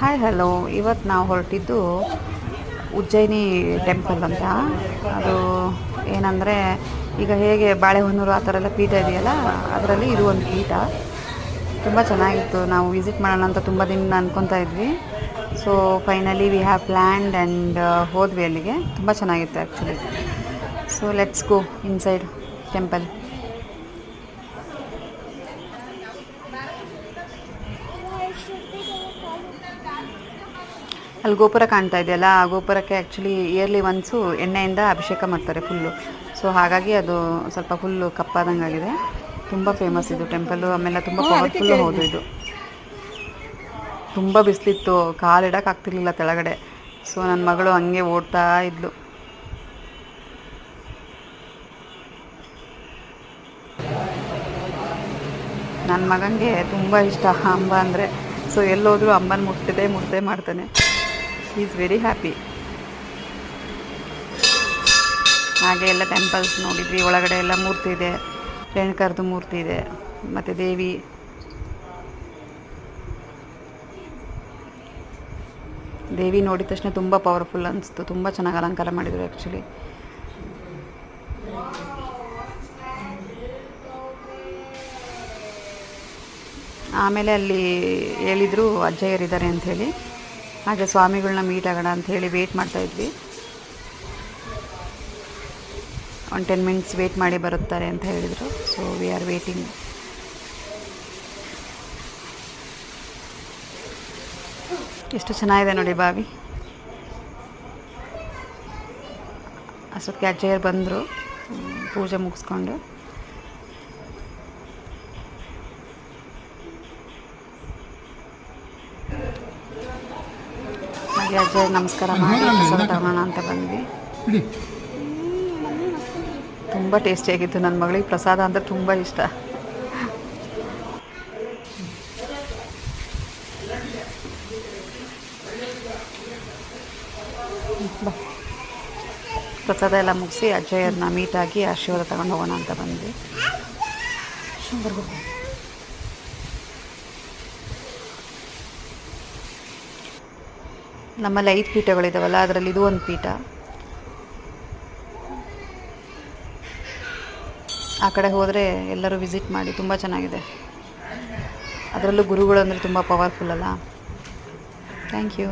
Hi hello ಇವತ್ತು ನಾವು ಹೊರಟಿದ್ದು Ujjayini temple ಅಂತ. ಅದು ಏನಂದರೆ, ಈಗ ಹೇಗೆ ಬಾಳೆಹೊನ್ನೂರು ಆ ಥರ ಎಲ್ಲ ಪೀಠ ಇದೆಯಲ್ಲ, ಅದರಲ್ಲಿ ಇದು ಒಂದು ಪೀಠ. ತುಂಬ ಚೆನ್ನಾಗಿತ್ತು. ನಾವು ವಿಸಿಟ್ ಮಾಡೋಣ ಅಂತ ತುಂಬ ದಿನ ಅಂದ್ಕೊತಾ ಇದ್ವಿ. So finally we have planned and ಹೋದ್ವಿ ಅಲ್ಲಿಗೆ. ತುಂಬ ಚೆನ್ನಾಗಿತ್ತು actually so let's go inside temple ಅಲ್ಲಿ ಗೋಪುರ ಕಾಣ್ತಾ ಇದೆಯಲ್ಲ ಆ ಗೋಪುರಕ್ಕೆ ಆ್ಯಕ್ಚುಲಿ ಇಯರ್ಲಿ ಒನ್ಸು ಎಣ್ಣೆಯಿಂದ ಅಭಿಷೇಕ ಮಾಡ್ತಾರೆ ಫುಲ್ಲು ಸೊ ಹಾಗಾಗಿ ಅದು ಸ್ವಲ್ಪ ಫುಲ್ಲು ಕಪ್ಪಾದಂಗೆ ಆಗಿದೆ ತುಂಬ ಫೇಮಸ್ ಇದು ಟೆಂಪಲ್ಲು ಆಮೇಲೆ ತುಂಬ ಪವರ್ಫುಲ್ಲು ಹೌದು ಇದು. ತುಂಬ ಬಿಸಿಲಿತ್ತು ಕಾಲಿಡಕ್ಕೆ ಆಗ್ತಿರ್ಲಿಲ್ಲ ಕೆಳಗಡೆ ಸೊ ನನ್ನ ಮಗಳು ಹಂಗೆ ಓಡ್ತಾ ಇದ್ಲು. ನನ್ನ ಮಗನಿಗೆ ತುಂಬ ಇಷ್ಟ ಅಂಬ ಅಂದರೆ. ಸೊ ಎಲ್ಲೋದ್ರೂ ಅಂಬನ ಮುಟ್ತಿದೆ ಮುಟ್ಟದೆ ಮಾಡ್ತಾನೆ. ಈಸ್ ವೆರಿ ಹ್ಯಾಪಿ ಹಾಗೆ ಎಲ್ಲ ಟೆಂಪಲ್ಸ್ ನೋಡಿದ್ವಿ. ಒಳಗಡೆ ಎಲ್ಲ ಮೂರ್ತಿ ಇದೆ. ರೇಣುಕರ್ದು ಮೂರ್ತಿ ಇದೆ. ಮತ್ತು ದೇವಿ. ದೇವಿ ನೋಡಿದ ತಕ್ಷಣ ತುಂಬ ಪವರ್ಫುಲ್ ಅನಿಸ್ತು. ತುಂಬ ಚೆನ್ನಾಗಿ ಅಲಂಕಾರ ಮಾಡಿದರು ಆ್ಯಕ್ಚುಲಿ ಆಮೇಲೆ ಅಲ್ಲಿ ಹೇಳಿದರು ಅಜ್ಜಯ್ಯರಿದ್ದಾರೆ ಅಂಥೇಳಿ ಹಾಗೆ ಸ್ವಾಮಿಗಳನ್ನ ಮೀಟ್ ಆಗೋಣ ಅಂತ ಹೇಳಿ ವೆಯ್ಟ್ ಮಾಡ್ತಾಯಿದ್ವಿ ಒಂದು ಟೆನ್ ಮಿನಿಟ್ಸ್ ವೇಟ್ ಮಾಡಿ ಬರುತ್ತಾರೆ ಅಂತ ಹೇಳಿದರು. ಸೊ ವಿ ಆರ್ ವೇಟಿಂಗ್ ಎಷ್ಟು ಚೆನ್ನಾಗಿದೆ ನೋಡಿ ಬಾವಿ. ಅಷ್ಟೊತ್ತಿಗೆ ಅಜ್ಜಯ್ಯರು ಬಂದರು. ಪೂಜೆ ಮುಗಿಸ್ಕೊಂಡು. ಹಾಗೆ ಅಜ್ಜ ನಮಸ್ಕಾರ ಮಾಡಿ ಪ್ರಸಾದ ತಗೊಳ್ಳೋಣ ಅಂತ ಬಂದ್ವಿ. ತುಂಬ ಟೇಸ್ಟಿಯಾಗಿತ್ತು ನನ್ನ ಮಗಳಿಗೆ ಪ್ರಸಾದ ಅಂದರೆ ತುಂಬ ಇಷ್ಟ. ಪ್ರಸಾದ ಎಲ್ಲ ಮುಗಿಸಿ ಅಜ್ಜಯ್ಯರನ್ನ ಮೀಟಾಗಿ ಆಶೀರ್ವಾದ ತಗೊಂಡು ಹೋಗೋಣ ಅಂತ ಬಂದ್ವಿ. ನಮ್ಮಲ್ಲಿ ಐದು ಪೀಠಗಳಿದ್ದಾವಲ್ಲ ಅದರಲ್ಲಿ ಇದು ಒಂದು ಪೀಠ. ಆ ಕಡೆ ಹೋದರೆ ಎಲ್ಲರೂ ವಿಸಿಟ್ ಮಾಡಿ ತುಂಬ ಚೆನ್ನಾಗಿದೆ. ಅದರಲ್ಲೂ ಗುರುಗಳು ಅಂದರೆ ತುಂಬ ಪವರ್ಫುಲ್ ಅಲ್ಲ. Thank you